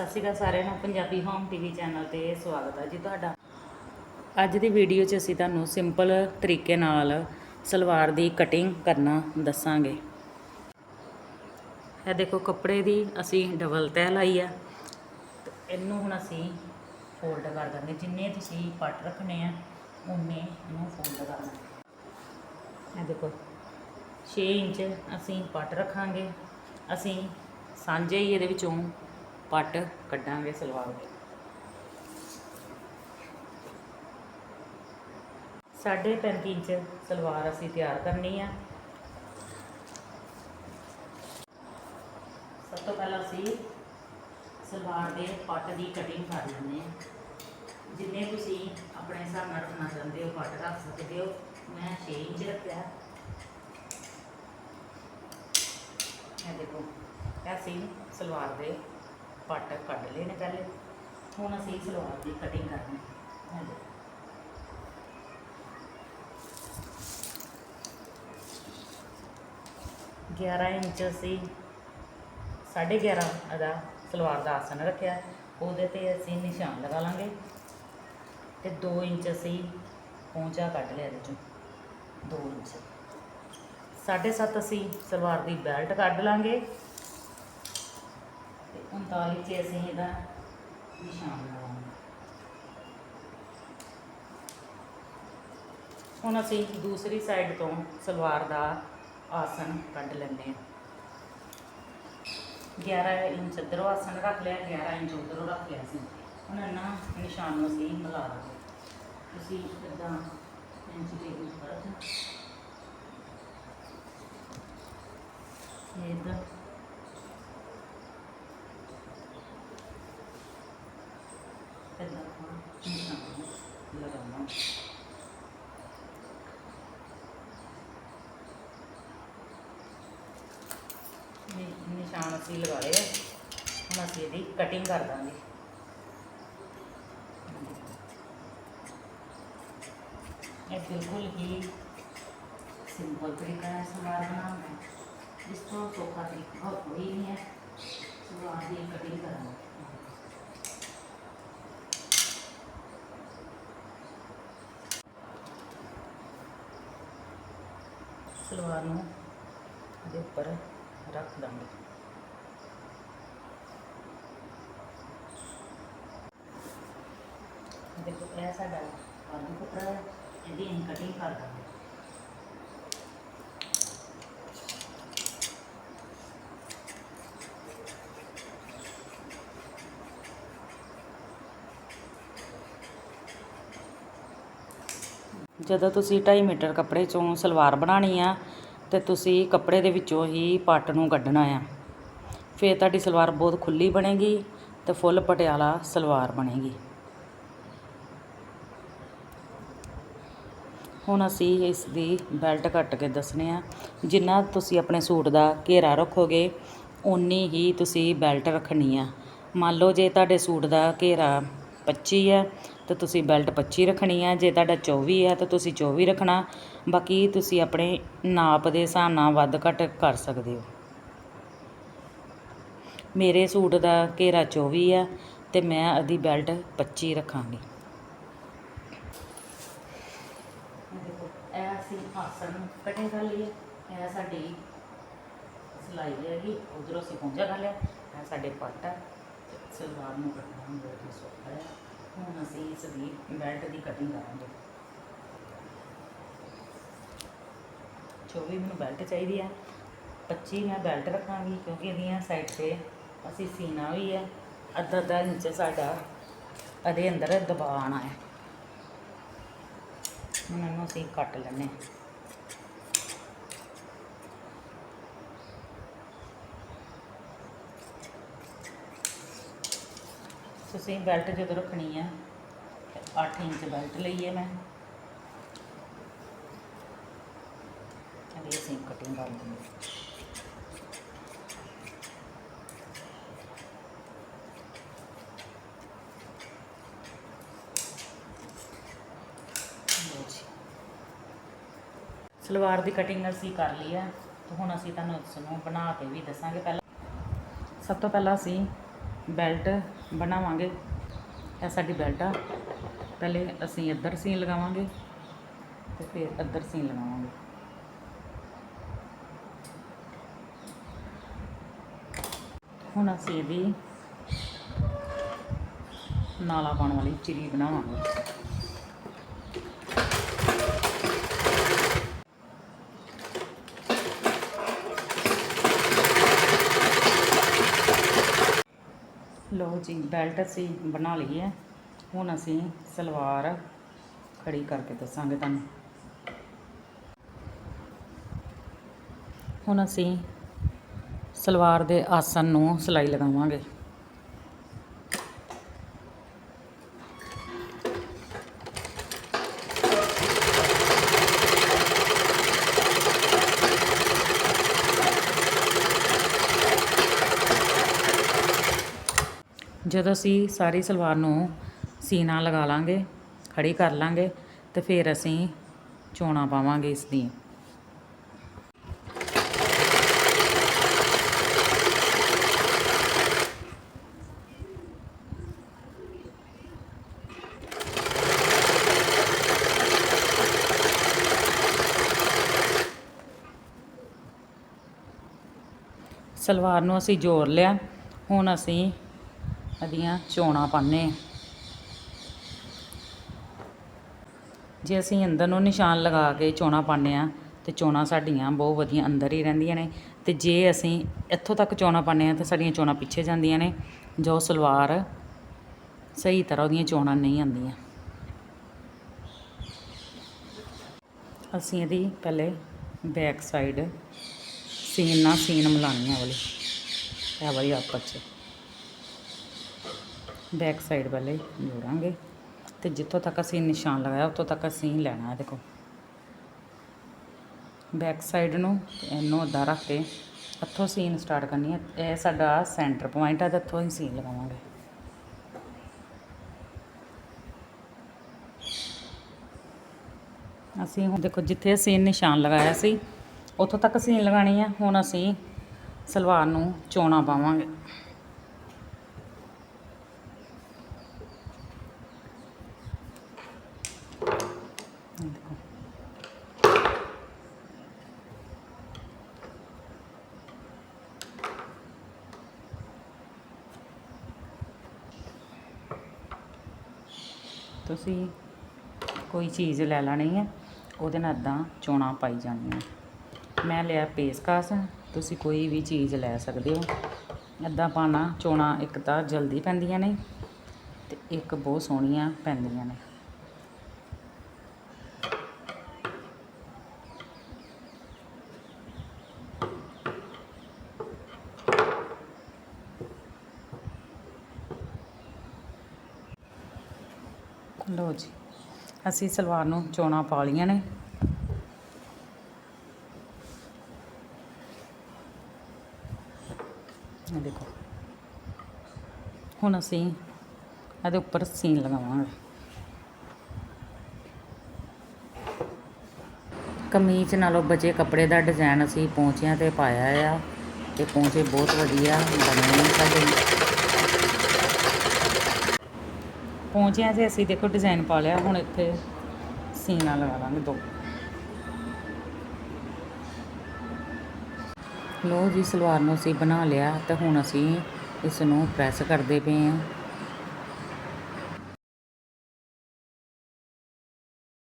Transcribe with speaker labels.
Speaker 1: ਸਤਿ ਸ਼੍ਰੀ ਅਕਾਲ ਸਾਰਿਆਂ ਨੂੰ, ਪੰਜਾਬੀ ਹੋਮ ਟੀਵੀ ਚੈਨਲ ਤੇ ਸਵਾਗਤ ਹੈ ਜੀ ਤੁਹਾਡਾ। ਅੱਜ ਦੀ ਵੀਡੀਓ 'ਚ ਅਸੀਂ ਤੁਹਾਨੂੰ ਸਿੰਪਲ ਤਰੀਕੇ ਨਾਲ ਸਲਵਾਰ ਦੀ ਕਟਿੰਗ ਕਰਨਾ ਦੱਸਾਂਗੇ। ਇਹ ਦੇਖੋ ਕੱਪੜੇ ਦੀ ਅਸੀਂ ਡਬਲ ਤਹਿ ਲਾਈ ਆ। ਤੇ ਇਹਨੂੰ ਹੁਣ ਅਸੀਂ ਫੋਲਡ ਕਰ ਦਾਂਗੇ। ਜਿੰਨੇ ਤੁਸੀਂ ਪੱਟ ਰੱਖਣੇ ਆ ਉਨੇ ਇਹਨੂੰ ਫੋਲਡ ਕਰਨਾ ਇਹ ਦੇਖੋ 6 ਇੰਚ ਅਸੀਂ ਪੱਟ ਰੱਖਾਂਗੇ। ਅਸੀਂ ਸਾਂਝੇ ਹੀ ਇਹਦੇ ਵਿੱਚੋਂ ਪੱਟ ਕੱਢਾਂਗੇ ਸਲਵਾਰ ਦੇ ਸਾਢੇ 35 ਇੰਚ ਸਲਵਾਰ ਅਸੀਂ ਤਿਆਰ ਕਰਨੀ ਆ। ਸਭ ਤੋਂ ਪਹਿਲਾਂ ਅਸੀਂ ਸਲਵਾਰ ਦੇ ਪੱਟ ਦੀ ਕਟਿੰਗ ਕਰ ਲੈਂਦੇ ਆ। ਜਿੰਨੇ ਤੁਸੀਂ ਆਪਣੇ ਹਿਸਾਬ ਨਾਲ ਰੱਖਣਾ ਚਾਹੁੰਦੇ ਹੋ, ਪੱਟ ਰੱਖ ਸਕਦੇ ਹੋ। ਮੈਂ 6 ਇੰਚ ਰੱਖਿਆ। ਇਹ ਦੇਖੋ, ਇਹ ਅਸੀਂ ਸਲਵਾਰ ਦੇ ਪੱਟ ਕੱਢ ਲਏ ਨੇ ਪਹਿਲੇ। ਹੁਣ ਅਸੀਂ ਸਲਵਾਰ ਦੀ ਕਟਿੰਗ ਕਰਨੀ ਹੈ। ਗਿਆਰਾਂ ਇੰਚ ਅਸੀਂ, ਸਾਢੇ ਗਿਆਰਾਂ ਦਾ ਸਲਵਾਰ ਦਾ ਆਸਨ ਰੱਖਿਆ ਉਹਦੇ ਤੇ ਅਸੀਂ ਨਿਸ਼ਾਨ ਲਗਾ ਲਾਂਗੇ ਤੇ 2 ਇੰਚ ਅਸੀਂ ਪਹੁੰਚਾ ਕੱਢ ਲਿਆ ਇਹਦੇ ਚੋਂ। 2 ਇੰਚ। ਸਾਢੇ ਸੱਤ ਅਸੀਂ ਸਲਵਾਰ ਦੀ ਬੈਲਟ ਕੱਢ ਲਾਂਗੇ। 39 ਚ ਅਸੀਂ ਇਹਦਾ ਨਿਸ਼ਾਨ ਲਗਾਵਾਂਗੇ ਹੁਣ ਅਸੀਂ ਦੂਸਰੀ ਸਾਈਡ ਤੋਂ ਸਲਵਾਰ ਦਾ ਆਸਨ ਕੱਢ ਲੈਂਦੇ ਹਾਂ। 11 ਇੰਚ ਇੱਧਰੋਂ ਆਸਨ ਰੱਖ ਲਿਆ 11 ਇੰਚ ਉੱਧਰੋਂ ਰੱਖ ਲਿਆ ਸੀ। ਹੁਣ ਇਹਨਾਂ ਨਿਸ਼ਾਨ ਨੂੰ ਅਸੀਂ ਮਿਲਾ ਦਾਂਗੇ ਤੁਸੀਂ ਇਦਾਂ ਇੰਚ ਦੇ ਉੱਪਰ। ਇਹ ਇਦਾਂ ਇਦਾਂ ਆਪਾਂ ਨਿਸ਼ਾਨ ਲਗਾਉਣਾ ਨਿਸ਼ਾਨ ਅਸੀਂ ਲਗਾ ਲਏ ਹੁਣ ਅਸੀਂ ਇਹਦੀ ਕਟਿੰਗ ਕਰ ਦਾਂਗੇ। ਇਹ ਬਿਲਕੁਲ ਹੀ ਸਿੰਪਲ ਤਰੀਕਾ ਹੈ, ਸਲਵਾਰ ਬਣਾਉਣਾ ਇਸ ਤੋਂ ਸੌਖਾ ਤਰੀਕਾ ਕੋਈ ਨਹੀਂ ਹੈ। ਸਲਵਾਰ ਦੀ ਕਟਿੰਗ ਕਰਨਾ ਸਲਵਾਰ ਨੂੰ ਦੇ ਉੱਪਰ ਰੱਖ ਦਾਂਗੇ। ਦੇਖੋ, ਇਹ ਸਾਡਾ ਆਲੂ ਕੱਪੜਾ ਹੈ, ਇਹਦੀ ਅਸੀਂ ਕਟਿੰਗ ਕਰ ਦਾਂਗੇ। ਜਦੋਂ ਤੁਸੀਂ 2.5 ਮੀਟਰ ਕੱਪੜੇ ਚੋਂ ਸਲਵਾਰ ਬਣਾਣੀ ਆ, ਤੇ ਤੁਸੀਂ ਕੱਪੜੇ ਦੇ ਵਿੱਚੋਂ ਹੀ ਪੱਟ ਨੂੰ ਕੱਢਣਾ ਆ। ਫਿਰ ਤੁਹਾਡੀ ਸਲਵਾਰ ਬਹੁਤ ਖੁੱਲੀ ਬਣੇਗੀ ਤੇ ਫੁੱਲ ਪਟਿਆਲਾ ਸਲਵਾਰ ਬਣੇਗੀ। ਹੁਣ ਅਸੀਂ ਇਸ ਦੀ ਬੈਲਟ ਕੱਟ ਕੇ ਦੱਸਣੇ ਆ। ਜਿੰਨਾ ਤੁਸੀਂ ਆਪਣੇ ਸੂਟ ਦਾ ਘੇਰਾ ਰੱਖੋਗੇ ਉਨੀ ਹੀ ਤੁਸੀਂ ਬੈਲਟ ਰੱਖਣੀ ਆ। ਮੰਨ ਲਓ ਜੇ ਤੁਹਾਡੇ ਸੂਟ ਦਾ ਘੇਰਾ 25 ਹੈ ਤਾਂ ਤੁਸੀਂ ਬੈਲਟ 25 ਰੱਖਣੀ ਆ, ਜੇ ਤੁਹਾਡਾ 24 ਹੈ ਤਾਂ ਤੁਸੀਂ 24 ਰੱਖਣਾ। ਬਾਕੀ ਤੁਸੀਂ ਆਪਣੇ ਨਾਪ ਦੇ ਹਿਸਾਬ ਨਾਲ ਵੱਧ ਘੱਟ ਕਰ ਸਕਦੇ ਹੋ। ਮੇਰੇ ਸੂਟ ਦਾ ਘੇਰਾ 24 ਆ ਤੇ ਮੈਂ ਉਹਦੀ ਬੈਲਟ 25 ਰੱਖਾਂਗੀ। ਇਹ ਅਸੀਂ ਆਸਨ ਕਟਿੰਗ ਕਰ ਲਈ ਹੈ ਇਹ ਸਾਡੀ ਸਿਲਾਈ ਹੈਗੀ ਉਧਰੋਂ ਅਸੀਂ ਪਹੁੰਚਾ ਕਰ ਲਿਆ। ਇਹ ਸਾਡੇ ਪੱਟ ਸਲਵਾਰ ਨੂੰ ਕੱਟਣਾ ਬਹੁਤ ਹੀ ਸੌਖਾ ਹੈ ਹੁਣ ਅਸੀਂ ਇਸ ਦੀ ਬੈਲਟ ਦੀ ਕਟਿੰਗ ਕਰਾਂਗੇ। 24 ਮੈਨੂੰ ਬੈਲਟ ਚਾਹੀਦੀ ਹੈ 25 ਮੈਂ ਬੈਲਟ ਰੱਖਾਂਗੀ ਕਿਉਂਕਿ ਇਹਦੀਆਂ ਸਾਈਡ ਤੇ ਅਸੀਂ ਸੀਨਾ ਵੀ ਹੈ ਅੱਧਾ ਅੱਧਾ ਇੰਚ ਸਾਡਾ ਇਹਦੇ ਅੰਦਰ ਦਬਾਅ ਆਉਣਾ ਹੈ। ਹੁਣ ਇਹਨੂੰ ਅਸੀਂ ਕੱਟ ਲੈਂਦੇ ਤੁਸੀਂ ਬੈਲਟ ਜਦੋਂ ਰੱਖਣੀ ਹੈ 8 ਇੰਚ ਬੈਲਟ ਲਈ ਹੈ ਮੈਂ। ਇਹਦੀ ਅਸੀਂ ਕਟਿੰਗ ਕਰ ਦਿੰਦੇ ਸਲਵਾਰ ਦੀ ਕਟਿੰਗ ਅਸੀਂ ਕਰ ਲਈ ਹੈ ਤੇ ਹੁਣ ਅਸੀਂ ਤੁਹਾਨੂੰ ਇਸ ਨੂੰ ਬਣਾ ਕੇ ਵੀ ਦੱਸਾਂਗੇ। ਪਹਿਲਾਂ ਸਭ ਤੋਂ ਪਹਿਲਾਂ ਅਸੀਂ ਬੈਲਟ ਬਣਾਵਾਂਗੇ। ਇਹ ਸਾਡੀ ਬੈਲਟ ਆ। ਪਹਿਲੇ ਅਸੀਂ ਇੱਧਰ ਸੀਨ ਲਗਾਵਾਂਗੇ ਤੇ ਫਿਰ ਇੱਧਰ ਸੀਨ ਲਗਾਵਾਂਗੇ। ਹੁਣ ਅਸੀਂ ਇਹਦੀ ਨਾਲਾ ਪਾਉਣ ਵਾਲੀ ਚਿਰੀ ਬਣਾਵਾਂਗੇ। ਲਓ ਜੀ, ਬੈਲਟ ਅਸੀਂ ਬਣਾ ਲਈ ਹੈ। ਹੁਣ ਅਸੀਂ ਸਲਵਾਰ ਖੜੀ ਕਰਕੇ ਦੱਸਾਂਗੇ ਤੁਹਾਨੂੰ। ਹੁਣ ਅਸੀਂ ਸਲਵਾਰ ਦੇ ਆਸਨ ਨੂੰ ਸਿਲਾਈ ਲਗਾਵਾਂਗੇ। ਜਦੋਂ ਅਸੀਂ ਸਾਰੀ ਸਲਵਾਰ ਨੂੰ ਸੀਨਾ ਲਗਾ ਲਾਂਗੇ, ਖੜੀ ਕਰ ਲਾਂਗੇ ਤੇ ਫਿਰ ਅਸੀਂ ਚੋਣਾ ਪਾਵਾਂਗੇ ਇਸ ਦੀ ਸਲਵਾਰ ਨੂੰ ਅਸੀਂ ਜੋੜ ਲਿਆ, ਹੁਣ ਅਸੀਂ ਇਹਦੀਆਂ ਚੋਣਾਂ ਪਾਉਂਦੇ ਹਾਂ। ਜੇ ਅਸੀਂ ਅੰਦਰ ਨੂੰ ਨਿਸ਼ਾਨ ਲਗਾ ਕੇ ਚੋਣਾਂ ਪਾਉਂਦੇ ਆ ਤੇ ਚੋਣਾਂ ਸਾਡੀਆਂ ਬਹੁਤ ਵਧੀਆ ਅੰਦਰ ਹੀ ਰਹਿੰਦੀਆਂ ਨੇ। ਤੇ ਜੇ ਅਸੀਂ ਇੱਥੋਂ ਤੱਕ ਚੋਣਾਂ ਪਾਉਂਦੇ ਆ ਤਾਂ ਸਾਡੀਆਂ ਚੋਣਾਂ ਪਿੱਛੇ ਜਾਂਦੀਆਂ ਨੇ, ਜੋ ਸਲਵਾਰ ਸਹੀ ਤਰ੍ਹਾਂ ਉਹਦੀਆਂ ਚੋਣਾਂ ਨਹੀਂ ਆਉਂਦੀਆਂ। ਅਸੀਂ ਇਹਦੀ ਪਹਿਲੇ ਬੈਕ ਸਾਈਡ ਸੀਨ ਨਾਲ ਸੀਨ ਮਿਲਾਉਣੀ ਹੈ ਵਾਲੀ ਇਹ ਵਾਲੀ ਆਪਸ 'ਚ। ਬੈਕ ਸਾਈਡ ਵਾਲੇ ਜੋੜਾਂਗੇ ਤੇ ਜਿੱਥੋਂ ਤੱਕ ਅਸੀਂ ਨਿਸ਼ਾਨ ਲਗਾਇਆ, ਉੱਥੋਂ ਤੱਕ ਅਸੀਂ ਲੈਣਾ ਹੈ ਦੇਖੋ। ਬੈਕ ਸਾਈਡ ਨੂੰ ਇਹਨੂੰ ਅੱਧਾ ਰੱਖ ਕੇ ਇੱਥੋਂ ਸੀਨ ਸਟਾਰਟ ਕਰਨੀ ਹੈ। ਇਹ ਸਾਡਾ ਸੈਂਟਰ ਪੁਆਇੰਟ ਹੈ ਤੇ ਇੱਥੋਂ ਹੀ ਸੀਨ ਲਗਾਵਾਂਗੇ। ਅਸੀਂ ਹੁਣ ਦੇਖੋ, ਜਿੱਥੇ ਅਸੀਂ ਨਿਸ਼ਾਨ ਲਗਾਇਆ ਸੀ, ਉੱਥੋਂ ਤੱਕ ਸੀਨ ਲਗਾਣੀ ਹੈ। ਹੁਣ ਅਸੀਂ ਸਲਵਾਰ ਨੂੰ ਚੋਣਾ ਪਾਵਾਂਗੇ। ਤੁਸੀਂ ਕੋਈ ਚੀਜ਼ ਲੈ ਲੈਣੀ ਹੈ ਉਹਦੇ ਨਾਲ ਇੱਦਾਂ ਚੋਣਾਂ ਪਾਈ ਜਾਣੀਆਂ ਮੈਂ ਲਿਆ ਪੇਸਕਾਸ, ਤੁਸੀਂ ਕੋਈ ਵੀ ਚੀਜ਼ ਲੈ ਸਕਦੇ ਹੋ। ਇੱਦਾਂ ਪਾਣਾ ਚੋਣਾਂ ਇੱਕ ਤਾਂ ਜਲਦੀ ਪੈਂਦੀਆਂ ਨੇ ਤੇ ਇੱਕ ਬਹੁਤ ਸੋਹਣੀਆਂ ਪੈਂਦੀਆਂ ਨੇ। ਲਓ ਜੀ, ਅਸੀਂ ਸਲਵਾਰ ਨੂੰ ਚੋਣਾਂ ਪਾ ਲਈਆਂ ਨੇ। ਇਹ ਦੇਖੋ, ਹੁਣ ਅਸੀਂ ਇਹਦੇ ਉੱਪਰ ਸੀਨ ਲਗਾਵਾਂਗੇ। ਕਮੀਜ਼ ਨਾਲੋਂ ਬਚੇ ਕੱਪੜੇ ਦਾ ਡਿਜ਼ਾਈਨ ਅਸੀਂ ਪੌਂਚਿਆਂ ਤੇ ਪਾਇਆ ਆ, ਤੇ ਪਹੁੰਚੇ ਬਹੁਤ ਵਧੀਆ ਬਣੇ ਨੇ ਸਾਡੇ। ਪੌਂਚਿਆਂ 'ਤੇ ਅਸੀਂ ਦੇਖੋ ਡਿਜ਼ਾਈਨ ਪਾ ਲਿਆ, ਹੁਣ ਇੱਥੇ ਸੀਨਾ ਲਗਾ ਲਾਂਗੇ ਦੋ। ਲੋ ਜੀ, ਸਲਵਾਰ ਨੂੰ ਅਸੀਂ ਬਣਾ ਲਿਆ ਤੇ ਹੁਣ ਅਸੀਂ ਇਸ ਨੂੰ ਪ੍ਰੈਸ ਕਰਦੇ ਪਏ ਹਾਂ।